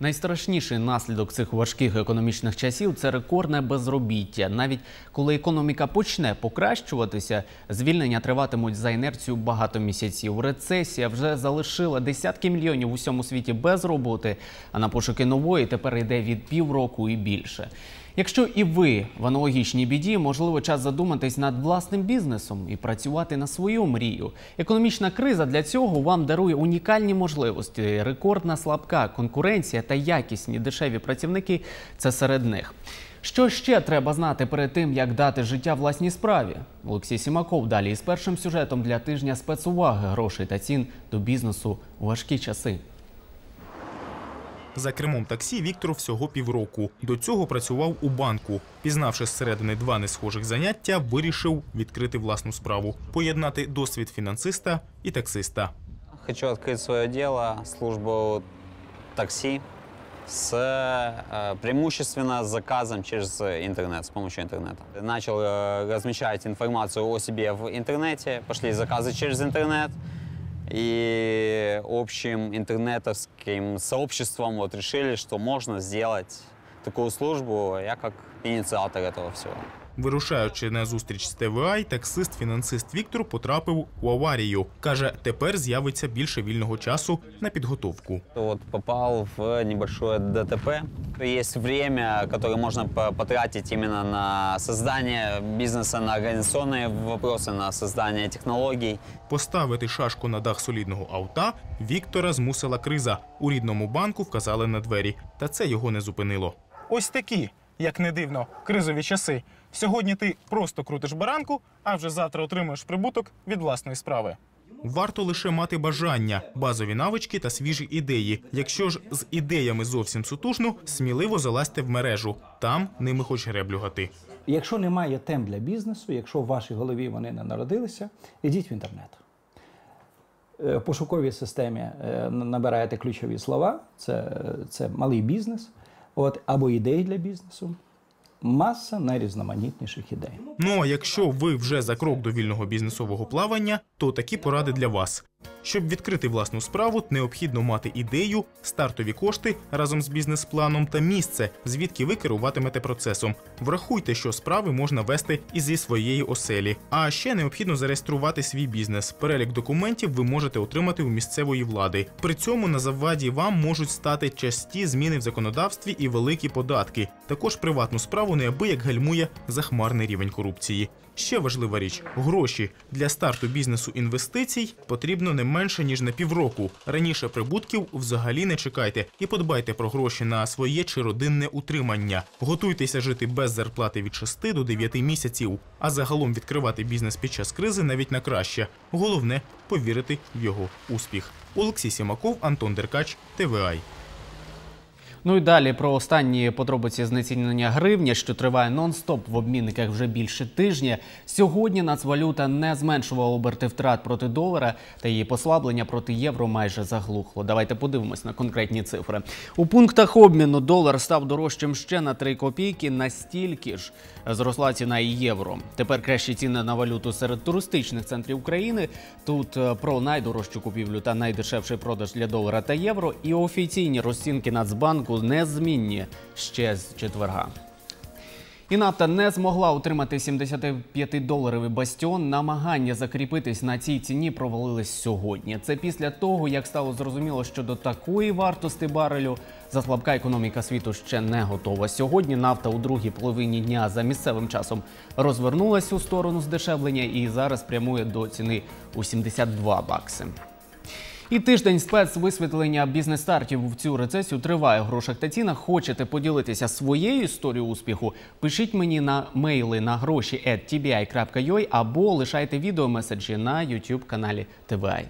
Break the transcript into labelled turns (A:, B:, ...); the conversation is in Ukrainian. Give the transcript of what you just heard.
A: Найстрашніший наслідок цих важких економічних часів це рекордне безробіття. Навіть коли економіка почне покращуватися, звільнення триватимуть за інерцію багато місяців. Рецесія вже залишила десятки мільйонів у всьому світі без роботи, а на пошуки нової тепер йде від півроку і більше. Якщо і ви в аналогічній біді, можливо, час задуматись над власним бізнесом і працювати на свою мрію. Економічна криза для цього вам дарує унікальні можливості. Рекордна слабка конкуренція та якісні дешеві працівники це серед них. Що ще треба знати перед тим, як дати життя власній справі? Олексій Сімаков далі із першим сюжетом для тижня спецуваги грошей та цін до бізнесу у важкі часи.
B: За кермом таксі Віктор всього півроку. До цього працював у банку. Пізнавши зсередини два несхожих заняття, вирішив відкрити власну справу, поєднати досвід фінансиста і таксиста.
C: Хочу открыть свое дело, службу такси, с э, преимущественно с заказом через интернет, с помощью интернета. Начал э, размещать информацию о себе в интернете, пошли заказы через интернет, и общим интернетовским сообществом вот решили, что можно сделать такую службу, я как инициатор этого всего.
B: Вирушаючи на зустріч з ТВА, таксист-фінансист Віктор потрапив у аварію. Каже, тепер з'явиться більше вільного часу на підготовку.
C: Вот попал в небольшое ДТП. Есть время, которое можно по- потратить именно на создание бизнеса, на организационные вопросы, на создание технологий.
B: Поставити шашку на дах солідного авта Віктора змусила криза. У рідному банку вказали на двері, та це його не зупинило. Ось такі, як не дивно, кризові часи. Сьогодні ти просто крутиш баранку, а вже завтра отримуєш прибуток від власної справи. Варто лише мати бажання, базові навички та свіжі ідеї. Якщо ж з ідеями зовсім сутужно, сміливо залазьте в мережу. Там ними хоч греблю гати.
D: Якщо немає тем для бізнесу, якщо в вашій голові вони не народилися, ідіть в інтернет. Е, В пошуковій системі е, набираєте ключові слова, це, це малий бізнес, от, або ідеї для бізнесу. Маса найрізноманітніших ідей.
B: Ну а якщо ви вже за крок до вільного бізнесового плавання, то такі поради для вас. Щоб відкрити власну справу, необхідно мати ідею, стартові кошти разом з бізнес-планом та місце, звідки ви керуватимете процесом. Врахуйте, що справи можна вести і зі своєї оселі. А ще необхідно зареєструвати свій бізнес. Перелік документів ви можете отримати у місцевої влади. При цьому на заваді вам можуть стати часті зміни в законодавстві і великі податки. Також приватну справу неабияк гальмує захмарний рівень корупції. Ще важлива річ: гроші для старту бізнесу інвестицій потрібно не менше ніж на півроку. Раніше прибутків взагалі не чекайте і подбайте про гроші на своє чи родинне утримання. Готуйтеся жити без зарплати від 6 до 9 місяців, а загалом відкривати бізнес під час кризи навіть на краще. Головне повірити в його успіх. Олексій Сімаков, Антон Деркач, ТВАЙ.
A: Ну і далі про останні подробиці знецінення гривні, що триває нон-стоп в обмінниках вже більше тижня. Сьогодні нацвалюта не зменшувала оберти втрат проти долара, та її послаблення проти євро майже заглухло. Давайте подивимось на конкретні цифри. У пунктах обміну долар став дорожчим ще на 3 копійки, настільки ж зросла ціна і євро. Тепер кращі ціни на валюту серед туристичних центрів України. Тут е, про найдорожчу купівлю та найдешевший продаж для долара та євро. І офіційні розцінки Нацбанку незмінні ще з четверга. І нафта не змогла утримати 75-доларовий бастіон. Намагання закріпитись на цій ціні провалились сьогодні. Це після того, як стало зрозуміло, що до такої вартості барелю заслабка економіка світу ще не готова. Сьогодні нафта у другій половині дня за місцевим часом розвернулась у сторону здешевлення і зараз прямує до ціни у 72 бакси. І тиждень спецвисвітлення бізнес-стартів в цю рецесію триває грошах та цінах. Хочете поділитися своєю історією успіху? Пишіть мені на мейли на гроші або лишайте відеомеседжі на YouTube каналі TVI.